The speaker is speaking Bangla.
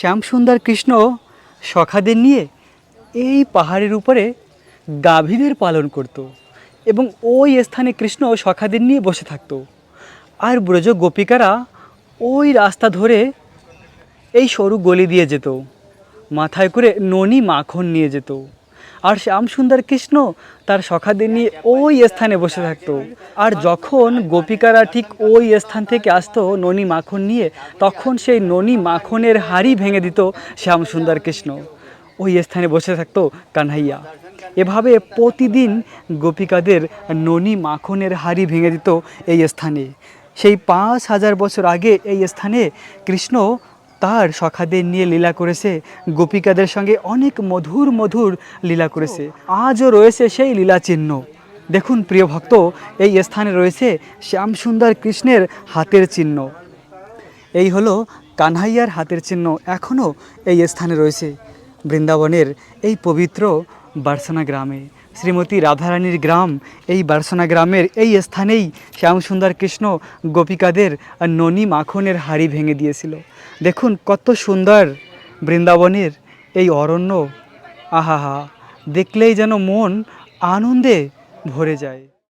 শ্যামসুন্দর কৃষ্ণ সখাদের নিয়ে এই পাহাড়ের উপরে গাভীদের পালন করত এবং ওই স্থানে কৃষ্ণ সখাদের নিয়ে বসে থাকত। আর ব্রজ গোপিকারা ওই রাস্তা ধরে এই সরু গলি দিয়ে যেত, মাথায় করে ননি মাখন নিয়ে যেত। আর শ্যামসুন্দর কৃষ্ণ তার সখাদের নিয়ে ওই স্থানে বসে থাকতো। আর যখন গোপিকারা ঠিক ওই স্থান থেকে আসতো ননি মাখন নিয়ে, তখন সেই ননি মাখনের হাড়ি ভেঙে দিত শ্যামসুন্দর কৃষ্ণ। ওই স্থানে বসে থাকতো কানহাইয়া। এভাবে প্রতিদিন গোপিকাদের ননি মাখনের হাড়ি ভেঙে দিত এই স্থানে। সেই পাঁচ হাজার বছর আগে এই স্থানে কৃষ্ণ তার সখাদের নিয়ে লীলা করেছে। গোপিকাদের সঙ্গে অনেক মধুর মধুর লীলা করেছে। আজও রয়েছে সেই লীলা চিহ্ন। দেখুন প্রিয় ভক্ত, এই স্থানে রয়েছে শ্যামসুন্দর কৃষ্ণের হাতের চিহ্ন। এই হলো কানহাইয়ার হাতের চিহ্ন এখনও এই স্থানে রয়েছে। বৃন্দাবনের এই পবিত্র বার্সনা গ্রামে। শ্রীমতী রাধারানীর গ্রাম, এই বার্সনা গ্রামের এই স্থানেই শ্যামসুন্দর কৃষ্ণ গোপিকাদের ননি মাখনের হাড়ি ভেঙে দিয়েছিল। দেখুন কত সুন্দর বৃন্দাবনের এই অরণ্য। আহাহা, দেখলেই যেন মন আনন্দে ভরে যায়।